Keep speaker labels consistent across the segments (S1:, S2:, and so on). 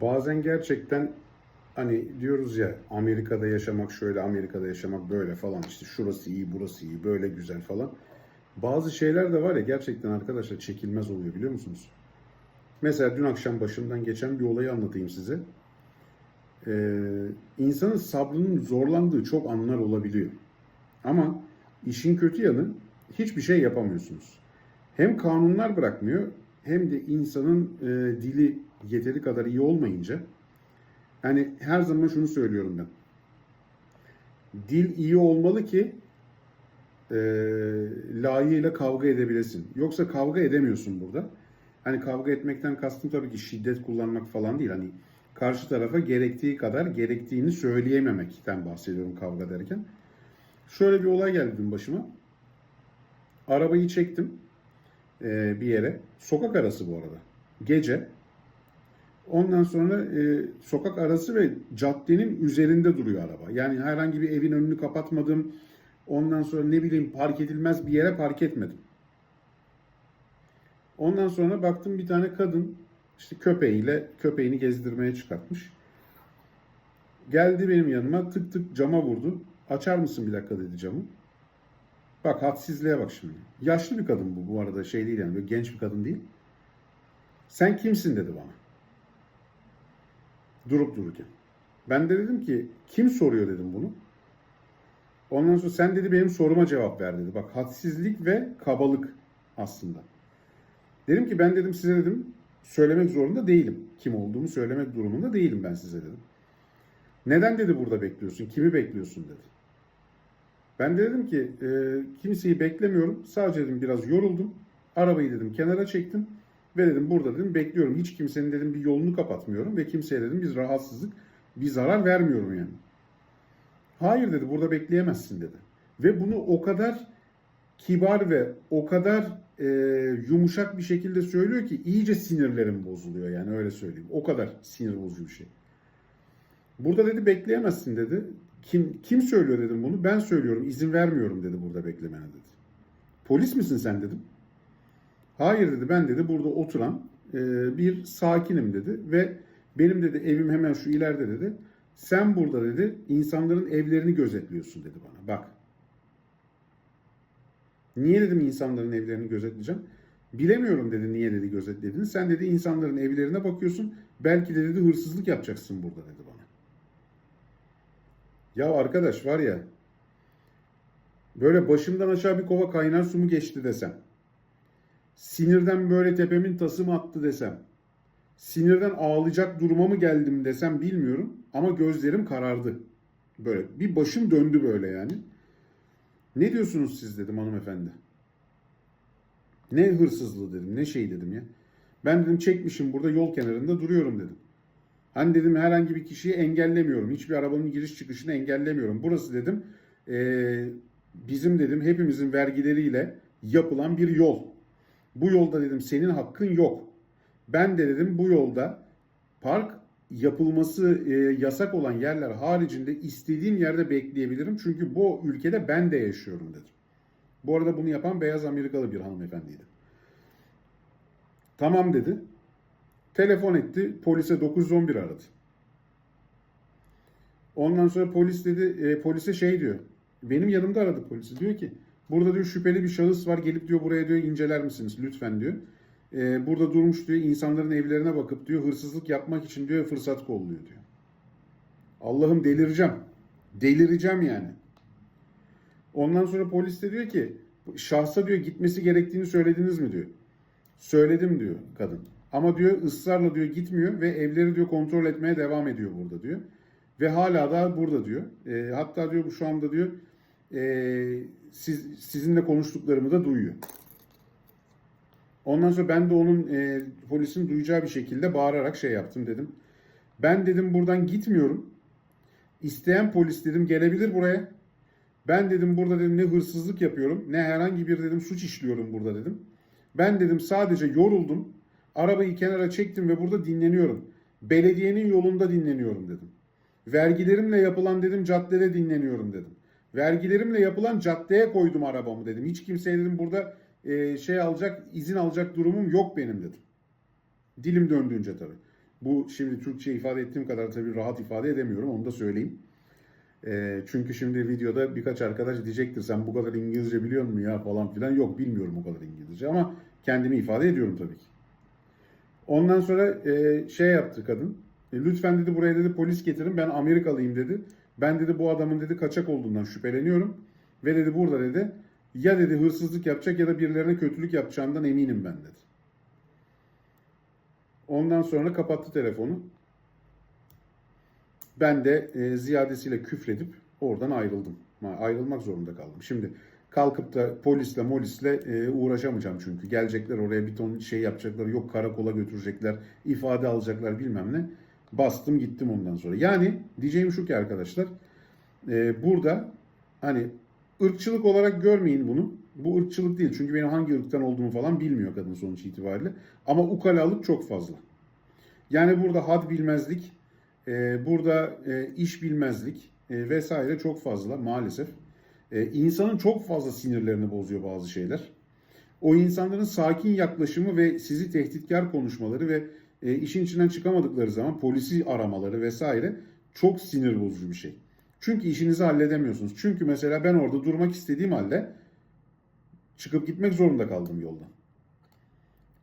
S1: Bazen gerçekten hani diyoruz ya Amerika'da yaşamak şöyle, Amerika'da yaşamak böyle falan işte şurası iyi, burası iyi, böyle güzel falan. Bazı şeyler de var ya gerçekten arkadaşlar çekilmez oluyor biliyor musunuz? Mesela dün akşam başımdan geçen bir olayı anlatayım size. Ee, insanın sabrının zorlandığı çok anlar olabiliyor. Ama işin kötü yanı hiçbir şey yapamıyorsunuz. Hem kanunlar bırakmıyor hem de insanın e, dili yeteri kadar iyi olmayınca yani her zaman şunu söylüyorum ben. Dil iyi olmalı ki e, layığıyla kavga edebilesin. Yoksa kavga edemiyorsun burada. Hani kavga etmekten kastım tabii ki şiddet kullanmak falan değil. Hani karşı tarafa gerektiği kadar gerektiğini söyleyememekten bahsediyorum kavga derken. Şöyle bir olay geldi dün başıma. Arabayı çektim e, bir yere. Sokak arası bu arada. Gece. Ondan sonra e, sokak arası ve caddenin üzerinde duruyor araba. Yani herhangi bir evin önünü kapatmadım. Ondan sonra ne bileyim park edilmez bir yere park etmedim. Ondan sonra baktım bir tane kadın işte köpeğiyle köpeğini gezdirmeye çıkartmış. Geldi benim yanıma tık tık cama vurdu. Açar mısın bir dakika dedi camı. Bak hadsizliğe bak şimdi. Yaşlı bir kadın bu bu arada şey değil yani genç bir kadın değil. Sen kimsin dedi bana. Durup dururken. Ben de dedim ki kim soruyor dedim bunu. Ondan sonra sen dedi benim soruma cevap ver dedi. Bak hadsizlik ve kabalık aslında. Dedim ki ben dedim size dedim söylemek zorunda değilim. Kim olduğumu söylemek durumunda değilim ben size dedim. Neden dedi burada bekliyorsun? Kimi bekliyorsun dedi. Ben de dedim ki e, kimseyi beklemiyorum. Sadece dedim biraz yoruldum. Arabayı dedim kenara çektim. Ve dedim burada dedim bekliyorum. Hiç kimsenin dedim bir yolunu kapatmıyorum. Ve kimseye dedim bir rahatsızlık, bir zarar vermiyorum yani. Hayır dedi burada bekleyemezsin dedi. Ve bunu o kadar kibar ve o kadar e, yumuşak bir şekilde söylüyor ki iyice sinirlerim bozuluyor yani öyle söyleyeyim. O kadar sinir bozucu bir şey. Burada dedi bekleyemezsin dedi. Kim kim söylüyor dedim bunu? Ben söylüyorum. izin vermiyorum dedi burada beklemene dedi. Polis misin sen dedim. Hayır dedi ben dedi burada oturan e, bir sakinim dedi ve benim dedi evim hemen şu ileride dedi. Sen burada dedi insanların evlerini gözetliyorsun dedi bana. Bak. Niye dedim insanların evlerini gözetleyeceğim? Bilemiyorum dedi niye dedi gözetlediğini. Sen dedi insanların evlerine bakıyorsun. Belki de dedi hırsızlık yapacaksın burada dedi bana. Ya arkadaş var ya böyle başımdan aşağı bir kova kaynar su mu geçti desem. Sinirden böyle tepemin tası mı attı desem. Sinirden ağlayacak duruma mı geldim desem bilmiyorum. Ama gözlerim karardı. Böyle bir başım döndü böyle yani. Ne diyorsunuz siz dedim hanımefendi. Ne hırsızlığı dedim ne şey dedim ya. Ben dedim çekmişim burada yol kenarında duruyorum dedim. Hani dedim herhangi bir kişiyi engellemiyorum. Hiçbir arabanın giriş çıkışını engellemiyorum. Burası dedim eee, bizim dedim hepimizin vergileriyle yapılan bir yol. Bu yolda dedim senin hakkın yok. Ben de dedim bu yolda park yapılması e, yasak olan yerler haricinde istediğim yerde bekleyebilirim. Çünkü bu ülkede ben de yaşıyorum dedim. Bu arada bunu yapan beyaz Amerikalı bir hanımefendiydi. Tamam dedi. Telefon etti. Polise 911 aradı. Ondan sonra polis dedi, e, polise şey diyor. Benim yanımda aradı polisi. Diyor ki burada diyor şüpheli bir şahıs var. Gelip diyor buraya diyor inceler misiniz lütfen diyor. E, burada durmuş diyor insanların evlerine bakıp diyor hırsızlık yapmak için diyor fırsat kolluyor diyor. Allah'ım delireceğim. Delireceğim yani. Ondan sonra polis de diyor ki şahsa diyor gitmesi gerektiğini söylediniz mi diyor. Söyledim diyor kadın. Ama diyor ısrarla diyor gitmiyor ve evleri diyor kontrol etmeye devam ediyor burada diyor. Ve hala da burada diyor. E, hatta diyor bu şu anda diyor e, siz sizinle konuştuklarımı da duyuyor. Ondan sonra ben de onun e, polisin duyacağı bir şekilde bağırarak şey yaptım dedim. Ben dedim buradan gitmiyorum. İsteyen polis dedim gelebilir buraya. Ben dedim burada dedim ne hırsızlık yapıyorum ne herhangi bir dedim suç işliyorum burada dedim. Ben dedim sadece yoruldum. Arabayı kenara çektim ve burada dinleniyorum. Belediyenin yolunda dinleniyorum dedim. Vergilerimle yapılan dedim caddede dinleniyorum dedim. Vergilerimle yapılan caddeye koydum arabamı dedim. Hiç kimseye dedim burada e, şey alacak, izin alacak durumum yok benim dedim. Dilim döndüğünce tabii. Bu şimdi Türkçe ifade ettiğim kadar tabii rahat ifade edemiyorum onu da söyleyeyim. Ee, çünkü şimdi videoda birkaç arkadaş diyecektir sen bu kadar İngilizce biliyor musun ya falan filan. Yok bilmiyorum o kadar İngilizce ama kendimi ifade ediyorum tabii ki. Ondan sonra e, şey yaptı kadın. E, lütfen dedi buraya dedi polis getirin ben Amerikalıyım dedi. Ben dedi bu adamın dedi kaçak olduğundan şüpheleniyorum. Ve dedi burada dedi ya dedi hırsızlık yapacak ya da birilerine kötülük yapacağından eminim ben dedi. Ondan sonra kapattı telefonu. Ben de e, ziyadesiyle küfredip oradan ayrıldım. Ayrılmak zorunda kaldım. Şimdi kalkıp da polisle molisle e, uğraşamayacağım çünkü. Gelecekler oraya bir ton şey yapacaklar. Yok karakola götürecekler. ifade alacaklar bilmem ne. Bastım gittim ondan sonra. Yani diyeceğim şu ki arkadaşlar. e, burada hani ırkçılık olarak görmeyin bunu. Bu ırkçılık değil. Çünkü benim hangi ırktan olduğumu falan bilmiyor kadın sonuç itibariyle. Ama ukalalık çok fazla. Yani burada had bilmezlik, e, burada e, iş bilmezlik e, vesaire çok fazla maalesef. E, insanın çok fazla sinirlerini bozuyor bazı şeyler. O insanların sakin yaklaşımı ve sizi tehditkar konuşmaları ve e, işin içinden çıkamadıkları zaman polisi aramaları vesaire çok sinir bozucu bir şey. Çünkü işinizi halledemiyorsunuz. Çünkü mesela ben orada durmak istediğim halde çıkıp gitmek zorunda kaldım yoldan.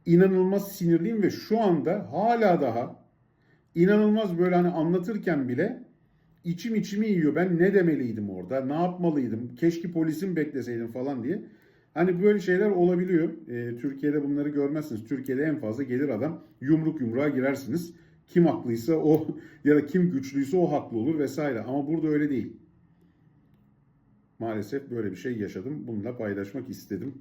S1: İnanılmaz sinirliyim ve şu anda hala daha inanılmaz böyle hani anlatırken bile içim içimi yiyor. Ben ne demeliydim orada? Ne yapmalıydım? Keşke polisim bekleseydim falan diye. Hani böyle şeyler olabiliyor. Ee, Türkiye'de bunları görmezsiniz. Türkiye'de en fazla gelir adam yumruk yumruğa girersiniz. Kim haklıysa o ya da kim güçlüyse o haklı olur vesaire. Ama burada öyle değil. Maalesef böyle bir şey yaşadım. Bununla paylaşmak istedim.